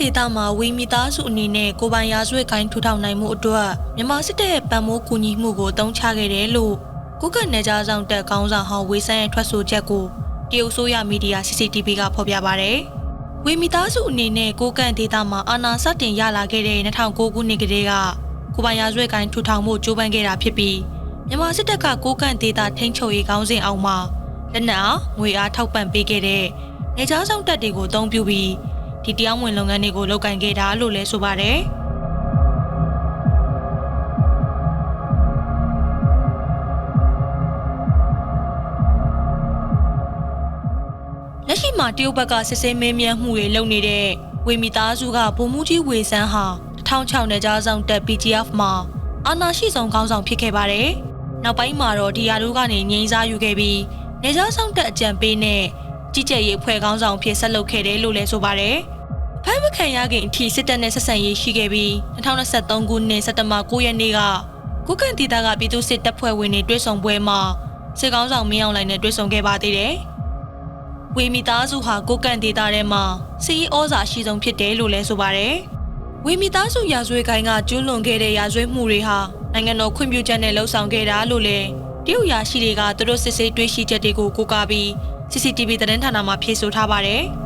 ကိုကန့်ဒေတာမှာဝီမီသားစုအနေနဲ့ကိုပိုင်ရာဇဝတ်ကိုင်းထူထောင်နိုင်မှုအတွက်မြန်မာစစ်တပ်ရဲ့ပံ့ပိုးကူညီမှုကိုတုံးချခဲ့တယ်လို့ကိုကန့်နယ်ကြားဆောင်တက်ကောင်းဆောင်ဟောင်းဝေဆန်းရဲ့ထွက်ဆိုချက်ကိုတရုတ်ဆိုရမီဒီယာ CCTV ကဖော်ပြပါဗျ။ဝီမီသားစုအနေနဲ့ကိုကန့်ဒေတာမှာအာဏာစတင်ရလာခဲ့တဲ့2009ခုနှစ်ကတည်းကကိုပိုင်ရာဇဝတ်ကိုင်းထူထောင်မှုကြိုးပမ်းခဲ့တာဖြစ်ပြီးမြန်မာစစ်တပ်ကကိုကန့်ဒေတာထိန်းချုပ်ရေးကောင်းစဉ်အောင်မှာလက်နက်အားငွေအားထောက်ပံ့ပေးခဲ့တဲ့နေကြားဆောင်တက်တွေကိုအသုံးပြုပြီး ဒီတရားဝင်လုပ်ငန်းတွေကိုလုပ်ကင်ခဲ့တာလို့လည်းဆိုပါတယ်။လက်ရှိမှာတရုတ်ဘက်ကစစ်ဆေးမင်းမြတ်မှုတွေလုပ်နေတဲ့ဝေမီသားစုကဗိုလ်မှူးကြီးဝေဆန်းဟာ2006နယ်ကြားဆောင်တက် PGF မှာအာဏာရှိဆုံးခေါင်းဆောင်ဖြစ်ခဲ့ပါတယ်။နောက်ပိုင်းမှာတော့ဒီယာတို့ကနေငြိမ်းစားယူခဲ့ပြီးနေကြားဆောင်တက်အကြံပေးနဲ့ကြီးကြပ်ရေးဖွဲ့ခေါင်းဆောင်ဖြစ်ဆက်လုပ်ခဲ့တယ်လို့လည်းဆိုပါတယ်။ ဖမ်းမခံရခင်အထိစစ်တပ်နဲ့ဆက်ဆံရေးရှိခဲ့ပြီး2023ခုနှစ်စက်တဘာ9ရက်နေ့ကကုကန်တီတာကပြည်သူစစ်တပ်ဖွဲ့ဝင်တွေတွေ့ဆုံပွဲမှာစစ်ကောင်းဆောင်မင်းအောင်လှိုင်နဲ့တွေ့ဆုံခဲ့ပါသေးတယ်။ဝေမီသားစုဟာကိုကန်ဒေတာထဲမှာစီဩဇာရှိဆုံးဖြစ်တယ်လို့လည်းဆိုပါတယ်။ဝေမီသားစုရာဇဝတ်ကိုင်းကကျွလွန်ခဲ့တဲ့ရာဇဝတ်မှုတွေဟာနိုင်ငံတော်ခွင့်ပြုချက်နဲ့လှုံ့ဆော်ခဲ့တာလို့လည်းတရုတ်ရာရှိတွေကသူတို့စစ်ဆေးတွေ့ရှိချက်တွေကိုကိုးကားပြီး CCTV သတင်းဌာနမှာဖြေဆိုထားပါတယ်။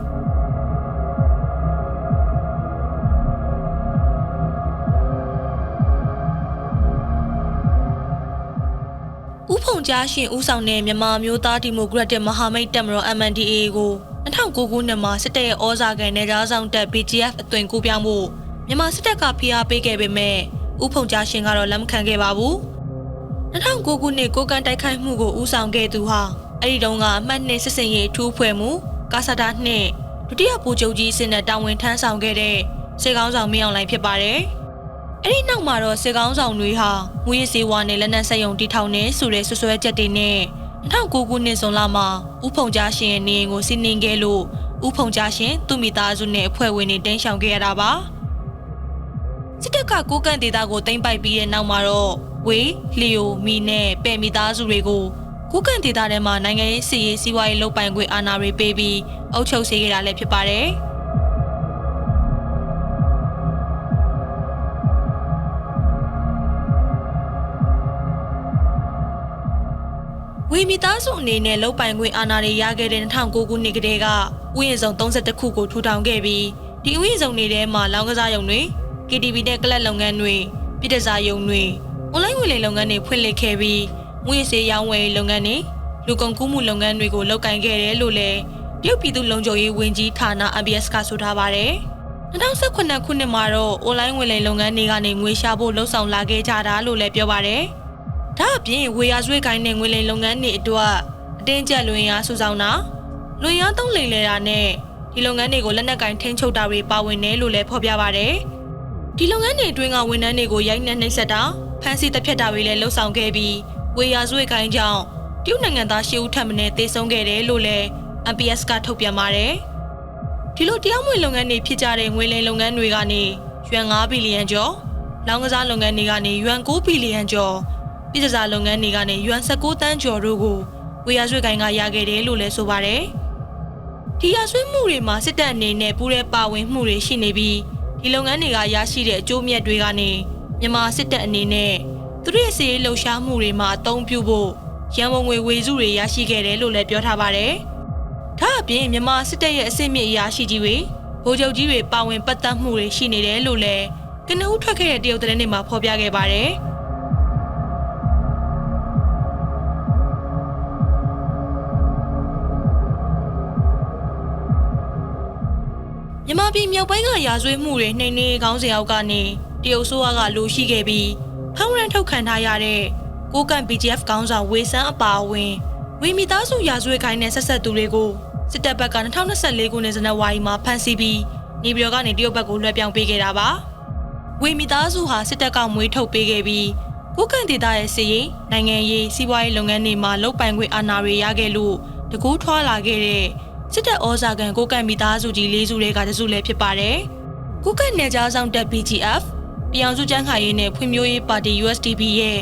ဥဖုံကြားရှင်ဦးဆောင်တဲ့မြန်မာမျိုးသားဒီမိုကရက်တစ်မဟာမိတ်တပ်မတော် MNDAA ကို2009ခုနှစ်မှာစစ်တပ်ရဲ့ဩဇာခံနယ်ကြားဆောင်တပ် BGF အသွင်ကူးပြောင်းမှုမြန်မာစစ်တပ်ကဖိအားပေးခဲ့ပေမဲ့ဥဖုံကြားရှင်ကတော့လက်မခံခဲ့ပါဘူး2009ခုနှစ်ကိုကန်တိုက်ခိုက်မှုကိုဦးဆောင်ခဲ့သူဟာအဲ့ဒီတုန်းကအမှတ်နှစ်စစ်စင်ရေးထူးဖွဲ့မှုကာဆာတာနှင့်ဒုတိယဗိုလ်ချုပ်ကြီးစစ်နဲ့တာဝန်ထမ်းဆောင်ခဲ့တဲ့စေကောင်းဆောင်မင်းအောင်လှိုင်ဖြစ်ပါတယ်။ အဲ့ဒီနောက်မှာတော့စေကောင်းဆောင်တွေဟာငွေစည်းဝါနဲ့လက်နက်ဆက်ယုံတီထောင်နေဆိုတဲ့ဆွဆွဲချက်တွေနဲ့2009ခုနှစ်ဇွန်လမှာဥဖုံကြားရှင်ရဲ့နေအိမ်ကိုစီးနင်းခဲ့လို့ဥဖုံကြားရှင်သူ့မိသားစုနဲ့အဖွဲ့ဝင်တွေတင်းရှောင်ခဲ့ရတာပါ။စစ်တပ်ကကိုကန့်ဒေတာကိုတင်ပိုက်ပြီးတဲ့နောက်မှာတော့ဝေးလီယိုမီနဲ့ပဲ့မိသားစုတွေကိုကိုကန်ဒေတာထဲမှာနိုင်ငံရေးစီရေးစီးပွားရေးလုပ်ပိုင်ခွင့်အာဏာတွေပေးပြီးအုပ်ချုပ်စေခဲ့တာလည်းဖြစ်ပါတယ်။ မီသားစုအနေနဲ့လုတ်ပိုင်ခွင့်အာဏာတွေရခဲ့တဲ့2009ခုနှစ်ကတည်းကဥယျာဉ်ဆောင်32ခုကိုထူထောင်ခဲ့ပြီးဒီဥယျာဉ်ဆောင်တွေထဲမှာလောင်းကစားရုံတွေ KTV နဲ့ကလပ်လုပ်ငန်းတွေပြည်ထစားရုံတွေအွန်လိုင်းငွေလိမ်လုပ်ငန်းတွေဖွင့်လှစ်ခဲ့ပြီးငွေစေးရောင်းဝယ်လုပ်ငန်းတွေလူကုန်ကူးမှုလုပ်ငန်းတွေကိုလုပ်ကိုင်ခဲ့တယ်လို့လည်းတရုတ်ပြည်သူ့လုံခြုံရေးဝန်ကြီးဌာန ABS ကဆိုထားပါတယ်။2018ခုနှစ်မှာတော့အွန်လိုင်းငွေလိမ်လုပ်ငန်းတွေကနေငွေရှာဖို့လှုံ့ဆော်လာခဲ့ကြတာလို့လည်းပြောပါတယ်။ ဒါအပြင်ဝေရဆွေးကိုင်းတဲ့ငွေလိမ်လုပ်ငန်းတွေအတွက်အတင်းကျပ်လွင်အားစုဆောင်တာလွင်အားသုံးလိမ်လဲတာနဲ့ဒီလုပ်ငန်းတွေကိုလက်နက်ကင်ထိန်းချုပ်တာတွေပါဝင်တယ်လို့လည်းဖော်ပြပါတယ်။ဒီလုပ်ငန်းတွေအတွင်းကဝန်ထမ်းတွေကိုရိုက်နှက်နှိပ်စက်တာဖမ်းဆီးတပ်ဖြတ်တာတွေလည်းလှုံ့ဆော်ခဲ့ပြီးဝေရာဇွေကိုင်းကြောင့်တရုတ်နိုင်ငံသားရှစ်ဦးထပ်မံတေဆုံးခဲ့တယ်လို့လည်း MPS ကထုတ်ပြန်ပါတယ်။ဒီလိုတရားမဝင်လုပ်ငန်းတွေဖြစ်ကြတဲ့ငွေလိမ်လုပ်ငန်းတွေကနေရွမ်9ဘီလီယံကျော်၊လောင်းကစားလုပ်ငန်းတွေကနေရွမ်9ဘီလီယံကျော်၊ ပြည်စားလုပ်ငန်းတွေကနေရွမ်19တန်းကျော်တို့ကိုဝေရာဇွေကိုင်းကရခဲ့တယ်လို့လည်းဆိုပါတယ်။ဒီရဆွေးမှုတွေမှာစစ်တပ်အနေနဲ့ပူးရဲပါဝင်မှုတွေရှိနေပြီးဒီလုပ်ငန်းတွေကရရှိတဲ့အကျိုးမြတ်တွေကနေမြန်မာစစ်တပ်အနေနဲ့သူတို့ရဲ့စီးရေးလှုပ်ရှားမှုတွေမှာအသုံးပြုဖို့ရန်ကုန်ငွေဝေစုတွေရရှိခဲ့တယ်လို့လည်းပြောထားပါတယ်။ဒါအပြင်မြန်မာစစ်တပ်ရဲ့အစစ်မြစ်အရာရှိကြီးတွေဗိုလ်ချုပ်ကြီးတွေပါဝင်ပတ်သက်မှုတွေရှိနေတယ်လို့လည်းကနဦးထွက်ခဲ့တဲ့တရုတ်သတင်းတွေမှာဖော်ပြခဲ့ပါတယ်။ မြန်မာပြည်မြောက်ပိုင်းကရာဇဝတ်မှုတွေနှိမ်နှင်းခေါင်းစဉ်အောက်ကနေတရုတ်ဆိုးကလိုရှိခဲ့ပြီးဖမ်းရန်ထုတ်ခံထားရတဲ့ကိုကန် BGF ကောင်းဆောင်ဝေဆန်းအပါအဝင်ဝေမီသားစုရာဇဝတ်ခိုင်းတဲ့ဆက်ဆက်သူတွေကိုစစ်တပ်ဘက်က2024ခုနှစ်ဇန်နဝါရီမှာဖမ်းဆီးပြီးနေပြည်တော်ကနေတရုတ်ဘက်ကိုလွှဲပြောင်းပေးခဲ့တာပါဝေမီသားစုဟာစစ်တပ်ကမွေးထုတ်ပေးခဲ့ပြီးကိုကန်ဒေတာရဲ့စီရင်နိုင်ငံရေးစီးပွားရေးလုပ်ငန်းတွေမှာလုပ်ပိုင်ခွင့်အာဏာတွေရခဲ့လို့တကူးထွားလာခဲ့တဲ့ စစ်တပ်ဩဇာခံကိုကန်မိသားစုကြီး၄စုတွေကတစုလည်းဖြစ်ပါတယ်ကိုကန်နယ်ကြားဆောင်တပ် BGF ပြည်အောင်စုကျန်းခါရေးနဲ့ဖွံ့ဖြိုးရေးပါတီ USDP ရဲ့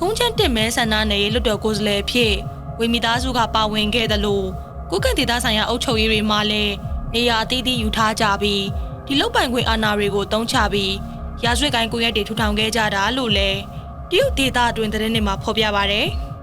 ကုန်းချမ်းတင်မဲဆန္ဒနယ်လွတ်တော်ကိုယ်စားလှယ်ဖြစ်ဝေမီသားစုကပါဝင်ခဲ့တယ်လို့ကုကန့်ဒေသဆိုင်ရာအုပ်ချုပ်ရေးတွေမှလည်းနေရာအသီးသီးယူထားကြပြီးဒီလုတ်ပိုင်ခွင့်အာဏာတွေကိုတုံးချပြီးရာဇဝတ်ကိုင်းကိုရက်တွေထူထောင်ခဲ့ကြတာလို့လည်းတရုတ်ဒေသအတွင်းသတင်းတွေမှာဖော်ပြပါဗျ။